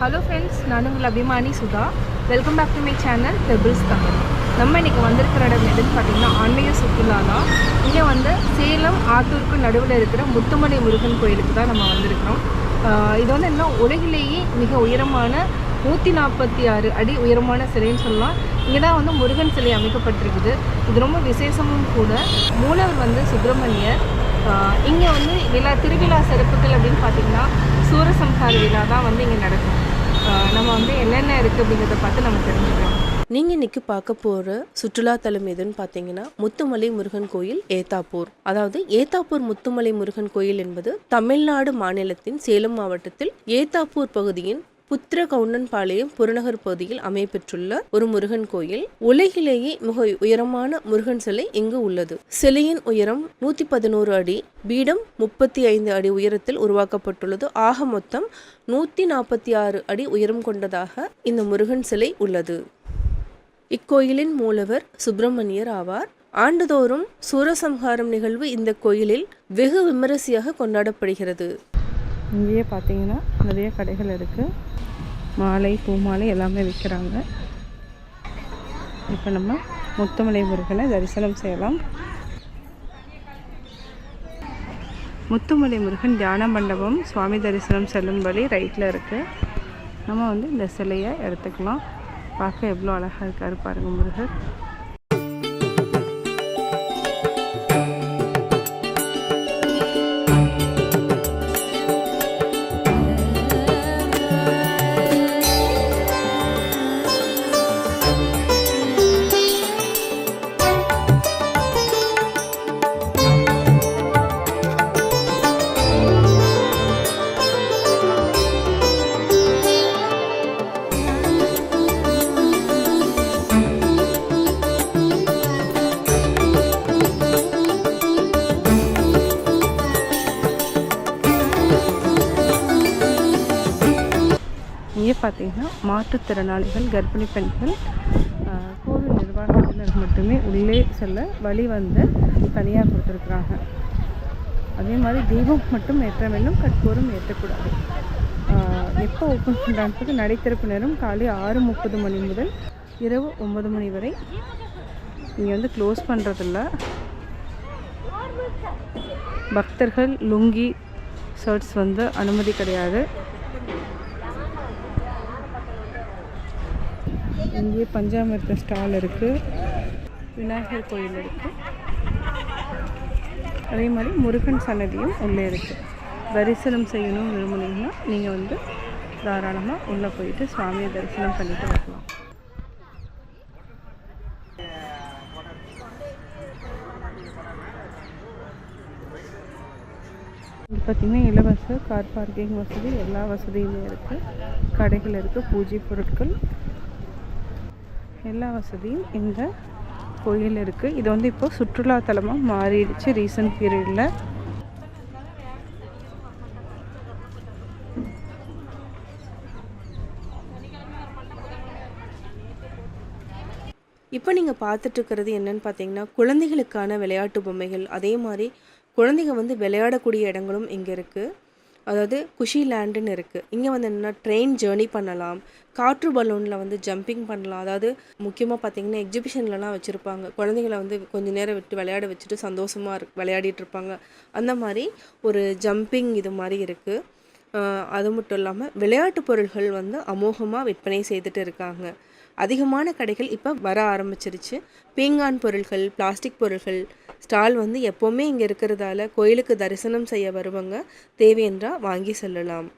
Hello friends நான் உங்கள் அபிமானி Sudha. Welcome back to my channel pebbles Tamil நம்ம இன்றைக்கி வந்திருக்கிற இடம் எதுன்னு பார்த்தீங்கன்னா ஆன்மீக சுற்றுலா தான். இங்கே வந்து சேலம் ஆத்தூருக்கு நடுவில் இருக்கிற முத்துமலை முருகன் கோயிலுக்கு தான் நம்ம வந்திருக்கிறோம். இது வந்து என்ன உலகிலேயே மிக உயரமான நூற்றி நாற்பத்தி ஆறு அடி உயரமான சிலைன்னு சொல்லலாம். இங்கே தான் வந்து முருகன் சிலை அமைக்கப்பட்டிருக்குது. இது ரொம்ப விசேஷமும் கூட. மூலவர் வந்து சுப்பிரமணியர். இங்கே வந்து விழா திருவிழா சிறப்புகள் அப்படின்னு பார்த்தீங்கன்னா சூரசம்ஹார விழா தான் வந்து இங்கே நடக்கும். நம்ம வந்து என்னென்ன இருக்குது அப்படிங்கிறத பார்த்து நம்ம தெரிஞ்சுக்கலாம். நீங்கள் இன்னைக்கு பார்க்க போகிற சுற்றுலாத்தலம் எதுன்னு பார்த்தீங்கன்னா முத்துமலை முருகன் கோயில் ஏத்தாப்பூர். அதாவது ஏத்தாப்பூர் முத்துமலை முருகன் கோயில் என்பது தமிழ்நாடு மாநிலத்தின் சேலம் மாவட்டத்தில் ஏத்தாப்பூர் பகுதியின் புத்திர கவுண்டன்பாளையம் புறநகர் பகுதியில் அமையப்பெற்றுள்ள ஒரு முருகன் கோயில். உலகிலேயே மிக உயரமான முருகன் சிலை இங்கு உள்ளது. சிலையின் உயரம் நூத்தி பதினோரு அடி பீடம் முப்பத்தி ஐந்து அடி உயரத்தில் உருவாக்கப்பட்டுள்ளது. ஆக மொத்தம் நூத்தி நாற்பத்தி ஆறு அடி உயரம் கொண்டதாக இந்த முருகன் சிலை உள்ளது. இக்கோயிலின் மூலவர் சுப்பிரமணியர் ஆவார். ஆண்டுதோறும் சூரசம்ஹாரம் நிகழ்வு இந்த கோயிலில் வெகு விமரிசையாக கொண்டாடப்படுகிறது. இங்கேயே பார்த்தீங்கன்னா நிறைய கடைகள் இருக்குது மாலை பூமாலை எல்லாமே விற்கிறாங்க. இப்போ நம்ம முத்துமலை முருகனை தரிசனம் செய்யலாம். முத்துமலை முருகன் தியான மண்டபம் சுவாமி தரிசனம் செல்லும் வழி ரைட்டில் இருக்குது நம்ம வந்து இந்த சிலையை எடுத்துக்கலாம். பார்க்க எவ்வளோ அழகாக இருக்காரு பாருங்கள் முருகர். இங்கே பார்த்தீங்கன்னா மாற்றுத்திறனாளிகள் கர்ப்பிணி பெண்கள் ஆஹ், கோவில் நிர்வாகத்தினர் மட்டுமே உள்ளே செல்ல வழி வந்து தனியாக கொடுத்துருக்குறாங்க. அதே மாதிரி தீபம் மட்டும் ஏற்ற வேண்டும் கற்பூரம் ஏற்றக்கூடாது. எப்போ ஓப்பன் பண்ணுறாங்கிறது நடை திறப்பு நேரம் காலை ஆறு முப்பது மணி முதல் இரவு ஒம்பது மணி வரை இங்கே வந்து க்ளோஸ் பண்ணுறதில்ல பக்தர்கள் லுங்கி ஷர்ட்ஸ் வந்து அனுமதி கிடையாது. இங்கே பஞ்சாமிர்த ஸ்டால் இருக்குது விநாயகர் கோயில் இருக்குது அதே மாதிரி முருகன் சன்னதியும் உள்ளே இருக்குது தரிசனம் செய்யணும் விரும்புனீங்கன்னா நீங்கள் வந்து தாராளமாக உள்ளே போயிட்டு சுவாமியை தரிசனம் பண்ணிட்டு வரலாம். இது பார்த்திங்கன்னா இலவச கார் பார்க்கிங் வசதி எல்லா வசதியுமே இருக்குது கடைகள் இருக்குது பூஜை பொருட்கள் எல்லா வசதியும் இந்த கோயில் இருக்குது. இது வந்து இப்போ சுற்றுலாத்தலமாக மாறிடுச்சு ரீசன்ட் பீரியடில். இப்போ நீங்கள் பார்த்துட்டு இருக்கிறது என்னன்னு பார்த்தீங்கன்னா குழந்தைகளுக்கான விளையாட்டு பொம்மைகள். அதே மாதிரி குழந்தைங்க வந்து விளையாடக்கூடிய இடங்களும் இங்கே இருக்குது. அதாவது குஷி லேண்டுன்னு இருக்குது இங்கே வந்து என்னென்னா ட்ரெயின் ஜேர்னி பண்ணலாம். காற்று பலூனில் வந்து ஜம்பிங் பண்ணலாம். அதாவது முக்கியமாக பார்த்தீங்கன்னா எக்ஸிபிஷன்லலாம் வச்சுருப்பாங்க. குழந்தைங்கள வந்து கொஞ்ச நேரம் விட்டு விளையாட வச்சுட்டு சந்தோஷமாக இரு விளையாடிட்டு இருப்பாங்க. அந்த மாதிரி ஒரு ஜம்பிங் இது மாதிரி இருக்குது அது மட்டும் இல்லாமல் விளையாட்டு பொருள்கள் வந்து அமோகமாக விற்பனை செய்துட்டு இருக்காங்க. அதிகமான கடைகள் இப்போ வர ஆரம்பிச்சிருச்சு. பீங்கான் பொருள்கள் பிளாஸ்டிக் பொருள்கள் ஸ்டால் வந்து எப்போவுமே இங்கே இருக்கிறதால கோயிலுக்கு தரிசனம் செய்ய வருவங்க. தேவையென்றால் வாங்கி செல்லலாம்.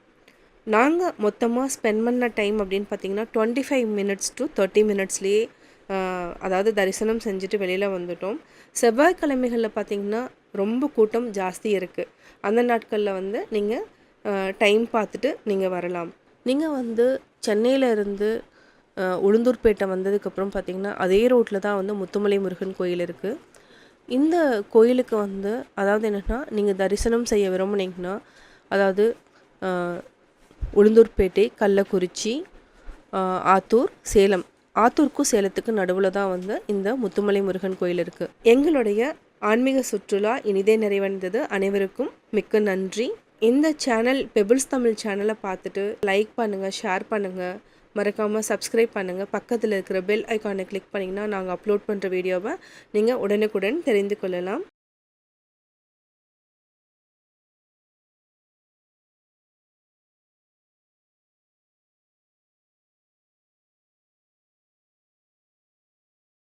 நாங்கள் மொத்தமாக ஸ்பெண்ட் பண்ண டைம் அப்படின்னு பார்த்தீங்கன்னா twenty five minutes to thirty மினிட்ஸ்லேயே அதாவது தரிசனம் செஞ்சுட்டு வெளியில் வந்துட்டோம். செவ்வாய்க்கிழமைகளில் பார்த்தீங்கன்னா ரொம்ப கூட்டம் ஜாஸ்தி இருக்குது அந்த நாட்களில் வந்து நீங்கள் டைம் பார்த்துட்டு நீங்கள் வரலாம். நீங்கள் வந்து சென்னையில் இருந்து உளுந்தூர்பேட்டை வந்ததுக்கப்புறம் பார்த்தீங்கன்னா அதே ரோட்டில் தான் வந்து முத்துமலை முருகன் கோயில் இருக்குது இந்த கோயிலுக்கு வந்து அதாவது என்னென்னா நீங்கள் தரிசனம் செய்ய விரும்புனீங்கன்னா அதாவது உளுந்தூர்பேட்டை கள்ளக்குறிச்சி ஆத்தூர் சேலம். ஆத்தூருக்கும் சேலத்துக்கு நடுவில் தான் வந்து இந்த முத்துமலை முருகன் கோயில் இருக்குது எங்களுடைய ஆன்மீக சுற்றுலா இனிதே நிறைவடைந்தது. அனைவருக்கும் மிக்க நன்றி. இந்த சேனல் பெபிள்ஸ் தமிழ் சேனலை பார்த்துட்டு லைக் பண்ணுங்கள் ஷேர் பண்ணுங்கள் மறக்காமல் சப்ஸ்கிரைப் பண்ணுங்கள் பக்கத்தில் இருக்கிற பெல் ஐக்கானை கிளிக் பண்ணிங்கன்னா நாங்கள் அப்லோட் பண்ணுற வீடியோவை நீங்கள் உடனுக்குடன் தெரிந்து கொள்ளலாம்.